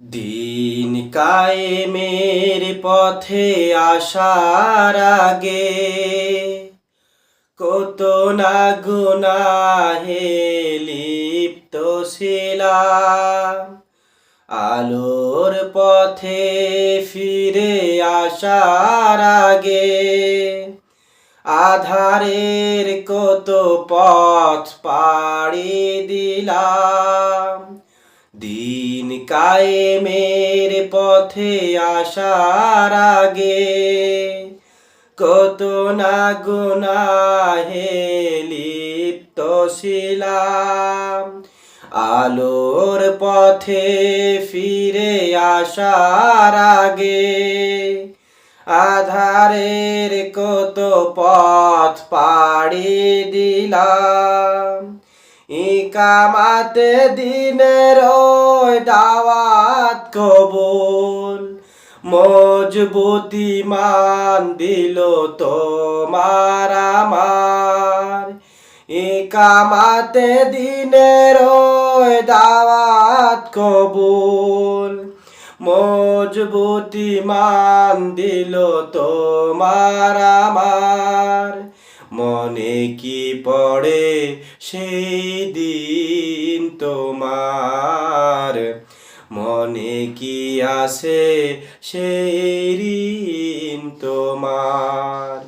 দিন কায়েমের পথে আসার আগে কত না গুনাহে লিপ্ত ছিলাম। আলোর পথে ফিরে আসার আগে আধারের কত পথ পাড়ি দিলাম। দিন কায়েমের পথে আসার আগে। কত না গুনাহে লিপ্ত ছিলাম, আলোর পথে ফিরে আসার আগে। আধারের কত পথ পাড়ি দিলাম ইকামাতে দিনের দাওয়াত কবুল। মজবুতি মান দিল তোমার আমার। ইকামাতে দিনের দাওয়াত কবুল। মজবুতি মান দিল তোমার আমার। মনে কি পড়ে সেই দিন তোমার? মনে কি আসে সেই ঋণ তোমার?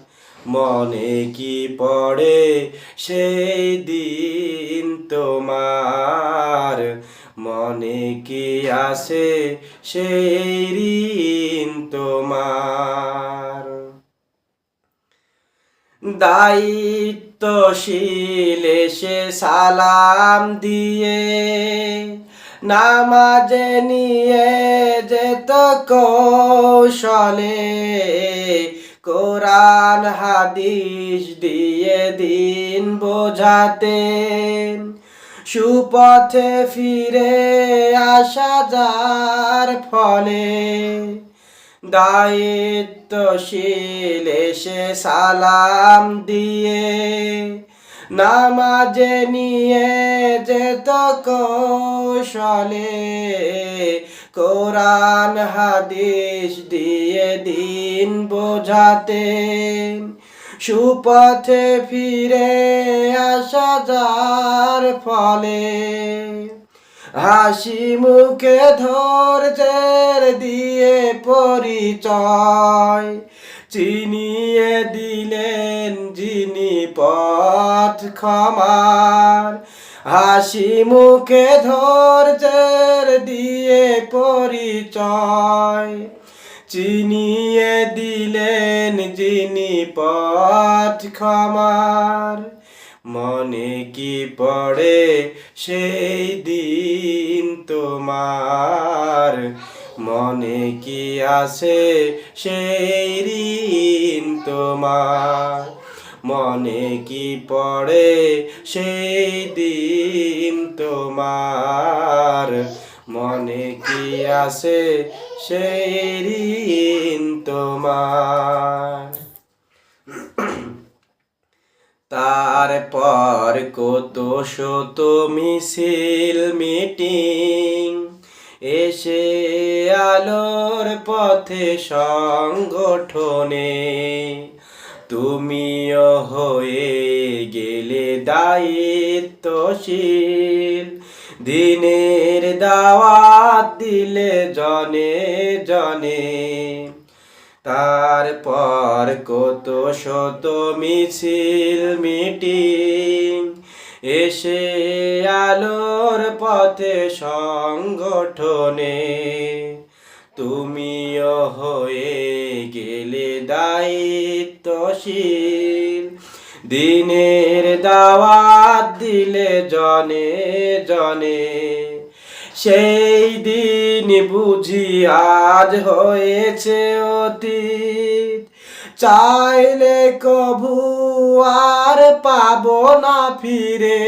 মনে কি পড়ে সেই দিন তোমার? মনে কি আসে সেই ঋণ তোমার? দায়িত্বশীল এসে সালাম দিয়ে, নামাজে নিয়ে যেত কৌশলে কোরআন, হাদিস দিয়ে দিন বোঝাতেন সুপথে ফিরে আসা যার ফলে দায়িত্বশীল এসে সালাম দিয়ে, নামাজে নিয়ে যেত কৌশলে কোরআন, হাদিস দিয়ে দিন বোঝাতেন সুপথে ফিরে আসা যার ফলে হাসি মুখে ধৈর্যের দিয়ে পরিচয়। চিনিয়ে দিলেন যিনি পথ ক্ষমার। হাসি মুখে ধৈর্যের দিয়ে পরিচয়। চিনিয়ে দিলেন যিনি পথ ক্ষমার। মনে কি পড়ে সেই দিন তোমার? মনে কি আসে সেই ঋণ তোমার? মনে কি পড়ে সেই দিন তোমার? মনে কি আসে সেই ঋণ তোমার? তারপর কত শত মিছিল মিটিং, এসে আলোর পথে সংগঠনে। তুমিও হয়ে গেলে দায়িত্বশীল। দিনের দাওয়াত দিলে জনে জনে। তারপর কত শত মিছিল মিটিং, এসে আলোর পথে সংগঠনে। তুমিও হয়ে গেলে দায়িত্বশীল। দিনের দাওয়াত দিলে জনে জনে। সেই দিন বুঝি আজ হয়েছে অতীত। চাইলে কভু আর পাব না ফিরে।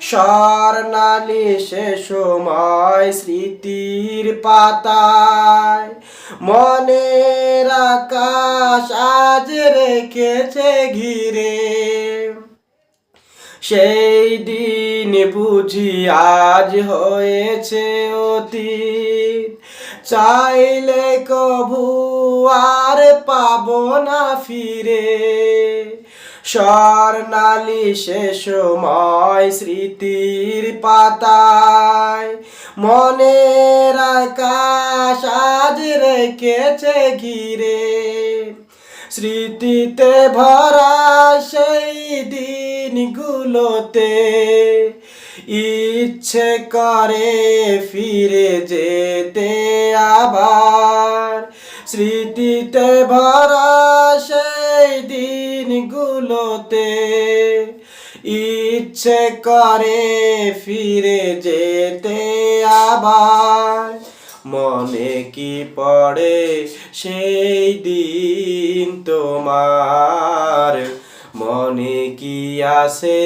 স্বর্ণালী সে সময় স্মৃতির পাতায়। মনের আকাশ আজ রেখেছে ঘিরে। সেই দিন বুঝি আজ হয়েছে অতীত। চাইলে কভু আর পাব না ফিরে। স্বর্ণালী সে সময় স্মৃতির পাতায় মনের আকাশ আজ রেখেছে ঘিরে। স্মৃতিতে ভরা সেই দিনগুলোতে ইচ্ছে করে ফিরে যেতে আবার স্মৃতিতে ভরা সেই দিনগুলোতে ইচ্ছে করে ফিরে যেতে আবার মনে কি পড়ে সেই দিন তোমার? মনে কি আসে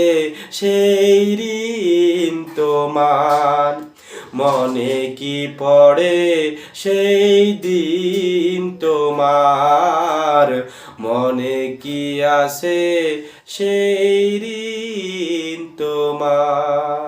সেই ঋণ তোমার? মনে কি পড়ে সেই দিন তোমার? মনে কি আসে সেই ঋণ তোমার?